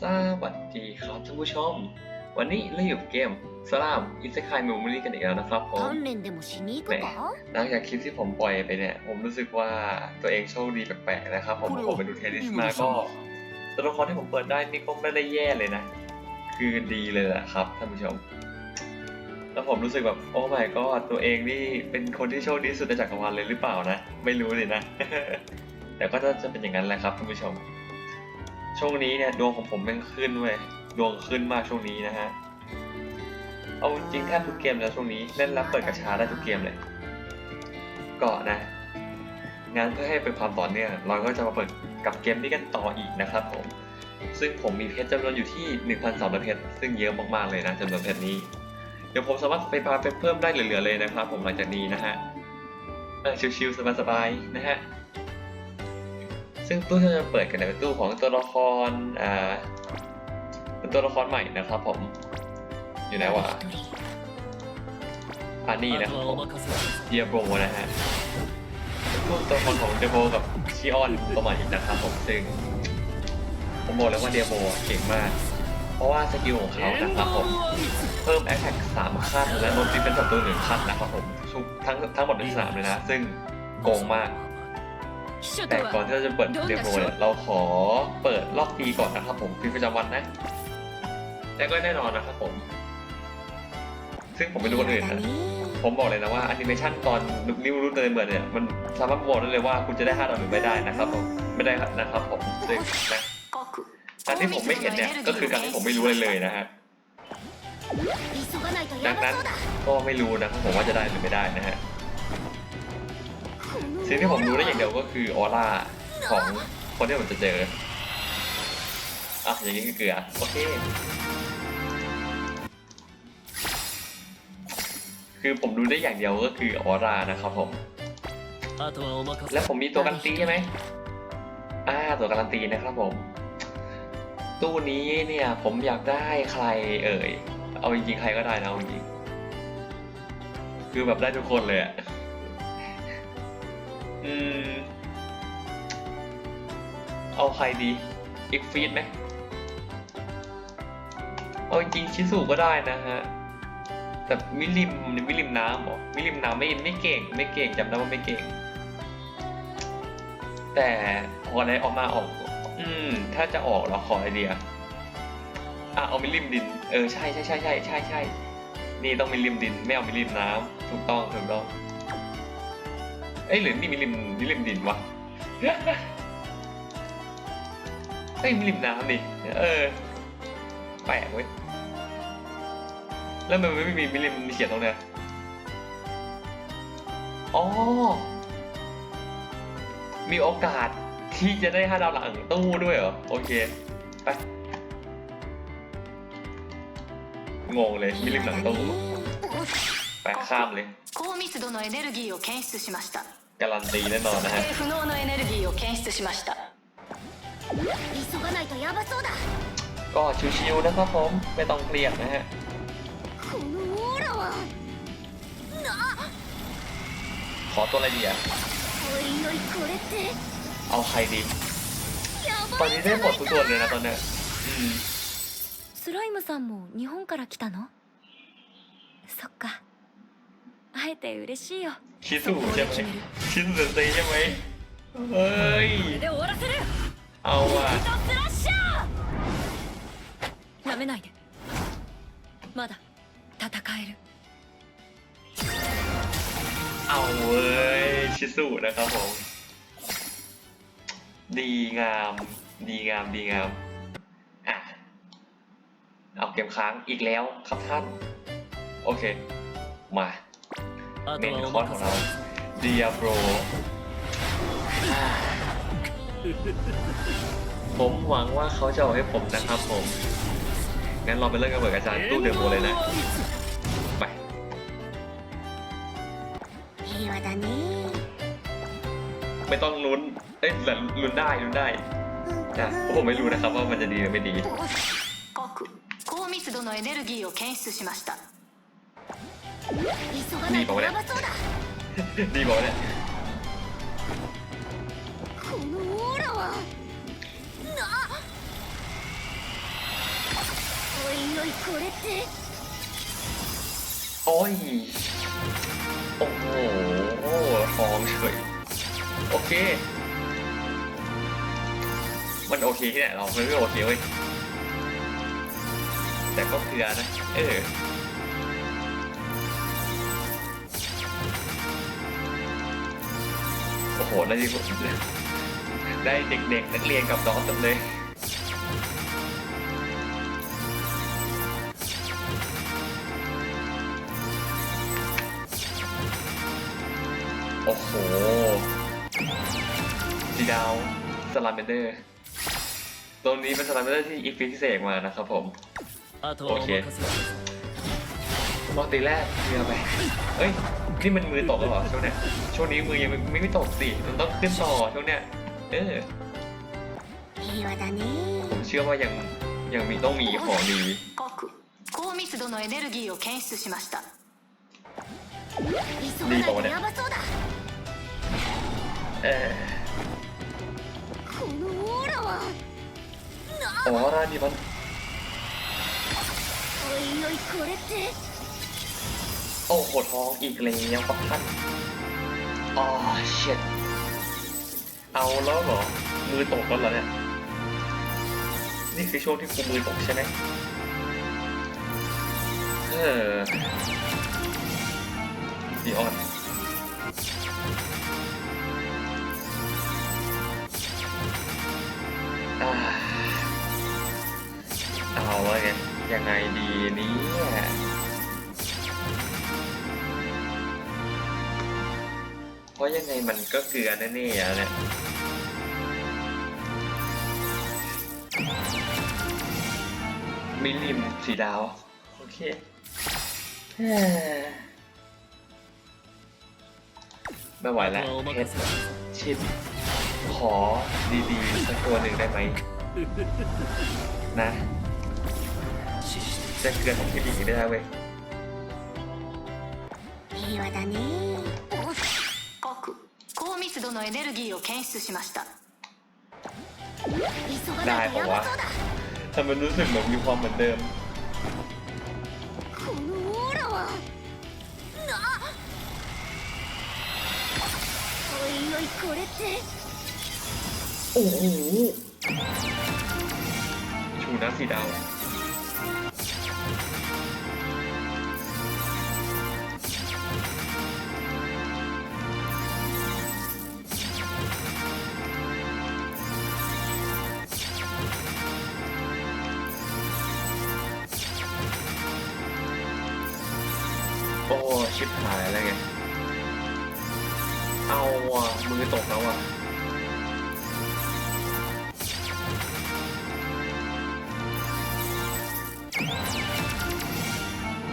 สวัสดีครับท่านผู้ชม วันนี้เราอยู่เกมสลามอิสคายเมมโมรี่กันอีกแล้วนะครับผมแหมหลังจากคลิปที่ผมปล่อยไปเนี่ย ผมรู้สึกว่าตัวเองโชคดีแปลกๆนะครับผมผมไปดูเทนนิสมาก็ตัวละครที่ผมเปิดได้นี่ก็ไม่ได้แย่เลยนะ คือดีเลยแหละครับท่านผู้ชม แล้วผมรู้สึกแบบโอ้ไม่ก็ตัวเองนี่เป็นคนที่โชคดีสุดในจักรวาลเลยหรือเปล่านะ ไม่รู้เลยนะ แต่ก็จะเป็นอย่างนั้นแหละครับท่านผู้ชม ช่วงนี้เนี่ยดวงของผมแม่งขึ้นเว้ยดวงขึ้นมากช่วงนี้นะฮะ เอาจริงแทบทุกเกมแล้วช่วงนี้เล่นแล้วเปิดกระชาได้ทุกเกมเลย ก็นะ งานเพื่อให้เป็นความต่อเนื่องเราก็จะมาเปิดกับเกมนี้กันต่ออีกนะครับผม ซึ่งผมมีเพชรจำนวนอยู่ที่1,200เพชรซึ่งเยอะมากๆเลยนะจำนวนเพชรนี้ เดี๋ยวผมสามารถไปปาเพชรเพิ่มได้เหลือๆเลยนะครับผมหลังจากนี้นะฮะชิวๆสบายๆนะฮะ ซึ่งตู้ที่จะเปิดกันเป็นตู้ของตัวละครอ่าเป็นตัวละครใหม่นะครับผม อยู่ไหนวะพานี่นะครับผมเดียโบนะฮะตู้ตัวละครของเดียโบกับชิออนประมาณนี้นะครับผมซึ่งผมบอกแล้วว่าเดียโบเก่งมาก เพราะว่าสกิลของเขานะครับผมเพิ่มแอคแท็กสามขั้นและลดดิฟเฟนศัตรูหนึ่งขั้นนะครับผมทั้งทั้งหมดเป็นสามเลยนะ ซึ่งโกงมาก แต่ก่อนที่เราจะเปิดเรียบร้เราขอเปิดรอกปีก่อนนะครับ ผมคือประจำวันนะแต่ก็แน่นอนนะครับผม ซึ่งผมไม่รู้คนอื่นนะผมบอกเลยนะว่าแอนิเมชันตอนนิ้วรุ่นเดินเบิร์เนี่ยมันสามารถบอกได้เลยว่าคุณจะได้ห้าดาวหรือไม่ได้นะครับผมไม่ได้นะครับผมซึ่งนะแต่ที่ผมไม่เห็นเนี่ยก็คือการที่ผมไม่รู้เลยเลยนะฮะดังนั้นก็ไม่รู้นะครับผมว่าจะได้หรือไม่ได้นะฮะ สิ่งที่ผมรู้ได้อย่างเดียวก็คือออร่าของคนที่ผมจะเจอ อะ อย่างนี้คือเกลือ โอเค คือผมรู้ได้อย่างเดียวก็คือออร่านะครับผม และผมมีตัวการันตีใช่ไหมอ่า ตัวการันตีนะครับผม ตู้นี้เนี่ยผมอยากได้ใครเอ่ย เอาจริงๆใครก็ได้นะเอาจริง คือแบบได้ทุกคนเลยอะ อืม เอาใครดีอีกฟีดไหมเอาจริงๆชิสุก็ได้นะฮะ แต่มิลิมมิลิมน้ำหรอมิลิมน้ำไม่ไม่เก่ง ไม่เก่งจำได้ว่าไม่เก่ง แต่ออกอะไรออกมาออก อืม ถ้าจะออกเราขอไอเดียอะเอามิลิมดิน เออใช่ใช่ใช่ใช่ใช่ใช่นี่ต้องมิลิมดิน ไม่เอามิลิมน้ำถูกต้องถูกต้อง เอ้ยหรือนี่มิลลิมมิลลิมดินวะเอ้ยมิลลิมน้ำนี่เออแปลกเว้ยแล้วมันไม่มีมิลิมเขียนตรงเนี้ยอ๋อ มีโอกาสที่จะได้ห้าดาวหลังตู้ด้วยเหรอ โอเค ไป งงเลยมิลลิมหลังตู้ ไปข้ามเลย高密度のエネルギーを検出しましたการันตีแน่นอนนะฮะ不能のエネルギーを検出しました急がないとやばそうだก็ชิวๆนะครับผมไม่ต้องเครียดนะฮะขอตัวอะไรดีอะเอาใครดีตอนนี้ได้หมดทุกตัวเลยนะตอนเนี้ยスライムさんも日本から来たのそっか会えて嬉しいよ ชิสุใช่ไหมชิสุเซนเซใช่ไหมเฮ้ย で終わらせる เอาว่ะ ヒトスラッシャーなめないでまだ戦える เอาเว้ย ชิสุนะครับผม ดีงาม ดีงาม ดีงาม อ่ะ เอาเกมค้างอีกแล้วครับท่าน โอเค มา あ เม と น は คอ お ร์สของ 任 เรา せ เดียโบรผมหวังว่าเขาจะเอาให้ผมนะครับผม งั้นเราไปเริ่มกันเบิกอาจารย์ตู้เดโมเลยนะ ไป 平和だね ไม่ต้องลุ้น เอ้ยแต่ลุ้นได้ลุ้นได้นะเพราะผมไม่รู้นะครับว่ามันจะดีหรือไม่ดี 各高密度のエネルギーを検出しました ดีบอกเลยดีบอกเลยโอ้ย โอ้โหฟองเฉย โอเค มันโอเคที่ไหนเราไม่โอเคเว้ย แต่ก็เกลือนะ เออ โหได้วที่ผมได้เด็กๆ นักเรียนกับน้องจังเลยโอ้โหสีดาวสลัมเบนเดอร์ตัวนี้เป็นสลัมเบนเดอร์ที่อีพีพิเศษมานะครับผม โอเครอบตีแรกเรือไปเฮ้ย นี่มันมือตกแล้วเหรอช่วงเนี้ย ช่วงนี้มือยังไม่ไม่ไม่ตกสิ มันต้องขึ้นต่อช่วงเนี้ย เออ 平和だね ผมเชื่อว่ายังยังมีต้องมีของดี 告高密度のエネルギーを検出しました 急がないとヤバそうだ เออ このオーラは ออร่านี่มัน おいおいこれって โอ้โหทองอีกแล้วครับท่านอ๋อเช็ดเอาแล้วเหรอ มือตกแล้วเหรอเนี่ย นี่คือช่วงที่กูมือตกใช่ไหมเออดีออนเอาแล้วไงยังไงดีเนี่ยเพราะยังไงมันก็เกลือแน่ๆอะเนี่ยมิลลิมสีดาว โอเคเฮ้ยไม่ไหว あ แล้ว とはお เพ 任 ชร せください ชิดขอดีๆสักตัวหนึ่งได้ไหม นะ 死して จะเกินของพี่หญิงไม่ได้เว้ย 平和だね告 高密度のエネルギーを検出しました急がないとヤバそうだ ทำไมรู้สึกเหมือนมีความเหมือนเดิม このオーラはなおいおいこれって โอ้โห ชูน้ำสีดาว ชิบหายแล้วไง เอาว่ะ มือตกแล้วอ่ะ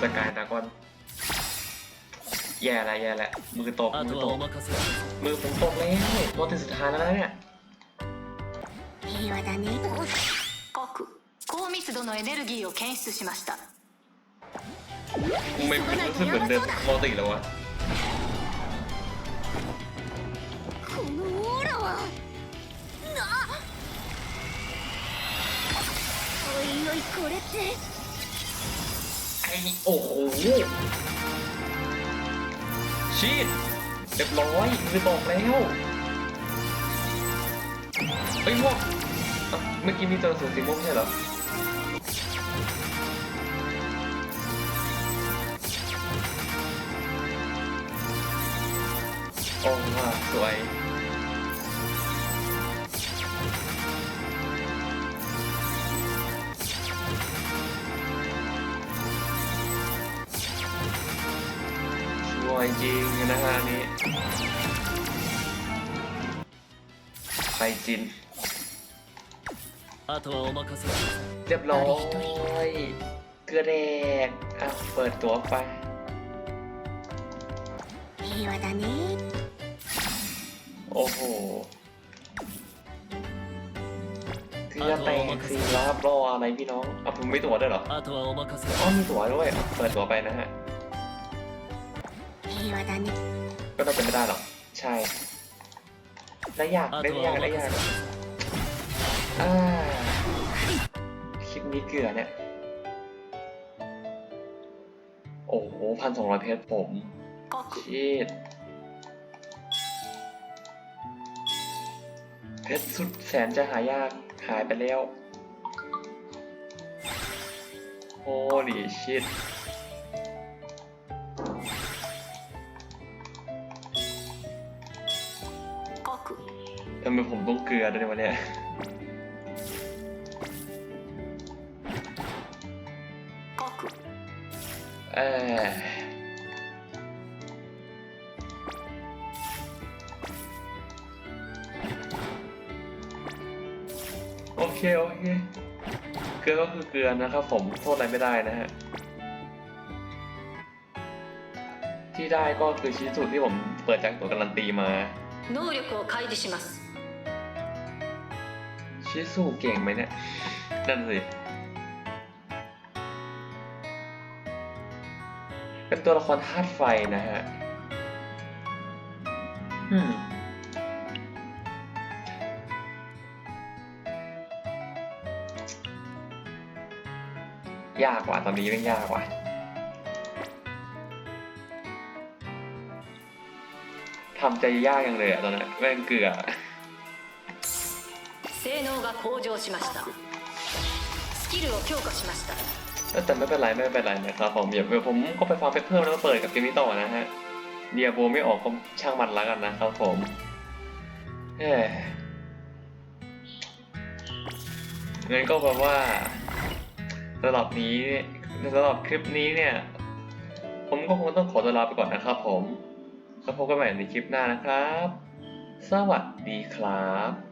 สกายตากอน แย่ละแย่ละมือตก あ มือ と ต は ก お任せください มือผมตกแล้วตัวติดสุดท้ายแล้วนะเนี่ย 平和だね告高密度のエネルギーを検出しました ไม่เหมือนเหมือนเดิมปกติแล้ววะไอ้โอ้โหชีดเรียบร้อยคือบอกแล้วไอ้พวกเมื่อกี้มีตัวสูงสีม่วงใช่เหรอ โอ้ว้าสวย สวยจริงนะฮะอันนี้ ไปจิน あとはお任せください เรียบร้อย เกลือแดกอ่ะเปิดตัวไป 平和だね โอ้โห เกลือแตกสิรับรออะไรพี่น้องอ่ะผมไม่ตั๋วด้วยเหรอ あとはお任せく อ๋อ ださい มีตั๋วด้วยอ่ะเปิดตั๋วไปนะฮะ 平和だね ก็ต้องเป็นไม่ได้หรอก ใช่ ได้ยาก あ ได้ と ยาก はお ได้ 任せ ยาก ください อ่าคลิปนี้เกลือเนี่ย โอ้โหพันสองร้อยเพชรผม 核 ชีด ชรสุดแสนจะหายาก หายไปแล้ว โอ้ดีชิดทำไมผมต้องเกลือด้วยวะเนี่ยเออ เคโอเคเกลือก็คือเกลือนะครับผมโทษอะไรไม่ได้นะฮะที่ได้ก็คือชิ้นสุดที่ผมเปิดจากตัวการันตีมาชิสู้เก่งไหมเนี่ยนั่นสิเป็นตัวละครธาตุไฟนะฮะอืม ยากกว่าตอนนี้ไม่งยากกว่า ทำใจยากยังเลยอะตอนนั้นแม่งเกลือ 性能が向上しましたスキルを強化しました แต่ไม่เป็นไรไม่เป็นไรนะครับผมเดี๋ยวผมก็ไปฟังไปเพิ่มแล้วมาเปิดกับเกมนี้ต่อนะฮะเดียโบไม่ออกก็ช่างมันแล้วกันนะครับผมเฮ้ยงั้นก็แปลว่า สำหรับนี้สำหรับคลิปนี้เนี่ย ผมก็คงต้องขอตัวลาไปก่อนนะครับผมแล้วพบกันใหม่ในคลิปหน้านะครับ สวัสดีครับ